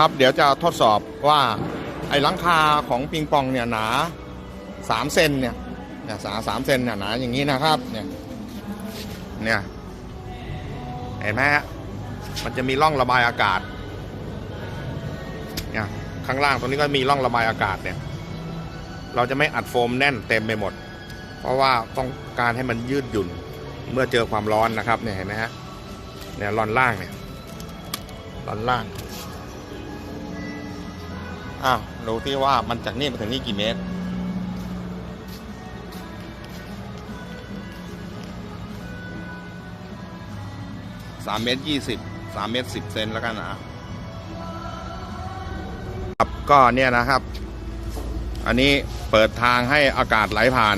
ครับ เดี๋ยวจะทดสอบว่าไอ้หลังคาของปิงปองเนี่ยหนาสามเซนเนี่ยเนี่ยสาสามเซนเนี่ยหนาอย่างนี้นะครับเนี่ยเนี่ยเห็นไหมฮะมันจะมีร่องระบายอากาศเนี่ยข้างล่างตรงนี้ก็มีร่องระบายอากาศเนี่ย เราจะไม่อัดโฟมแน่นเต็มไปหมด เพราะว่าต้องการให้มันยืดหยุ่นเมื่อเจอความร้อนนะครับเนี่ยเห็นไหมฮะเนี่ยร่อนล่างเนี่ยร่อนล่าง อ้าวดูที่ว่ามันจากนี่มาถึงนี่กี่เมตร สามเมตรยี่สิบสามเมตรสิบเซนแล้วกันนะครับก็เนี่ยนะครับ อันนี้เปิดทางให้อากาศไหลผ่าน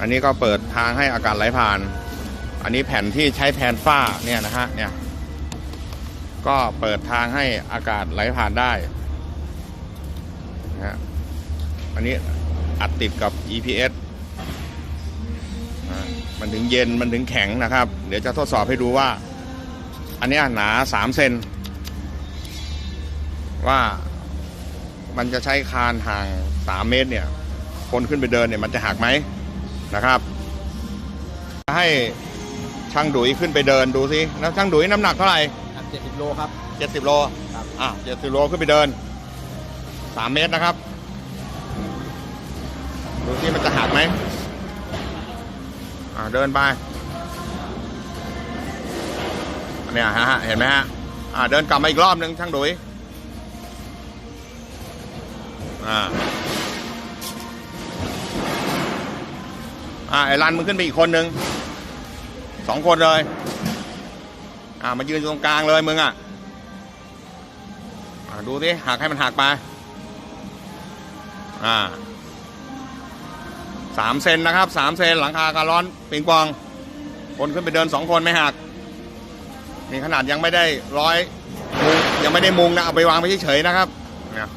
อันนี้ก็เปิดทางให้อากาศไหลผ่าน อันนี้แผ่นที่ใช้แทนฝ้าเนี่ยนะฮะเนี่ย ก็เปิดทางให้อากาศไหลผ่านได้นะฮะอันนี้อัดติดกับ EPS มันถึงเย็นมันถึงแข็งนะครับ เดี๋ยวจะทดสอบให้ดูว่า อันนี้หนา3เซนว่ามันจะใช้คานห่าง3เมตรเนี่ย คนขึ้นไปเดินเนี่ยมันจะหักไหมนะครับ ให้ช่างดุยขึ้นไปเดินดูสิแล้วช่างดุยน้ำหนักเท่าไหร่ ครับเจ็ดสิบโลครับเจ็ดสิบโลครับ อะเจ็ดสิบโลขึ้นไปเดินสามเมตรนะครับ ดูที่มันจะหักไหมอ่าเดินไปเนี่ยฮะ เห็นไหมฮะ อ่า เดินกลับมาอีกรอบนึงช่างดุยอ่า อ่า ไอ้รันมึงขึ้นไปอีกคนนึงสองคนเลย อ่ามายืนอยู่ตรงกลางเลยมึงอะดูสิหักให้มันหักไปอ่าสามเซนนะครับสามเซนหลังคาการ้อนปิงปอง คนขึ้นไปเดินสองคนไม่หักนี่ขนาดยังไม่ได้ร้อยมุงยังไม่ได้มุงนะเอาไปวางไปเฉยๆนะครับเนี่ย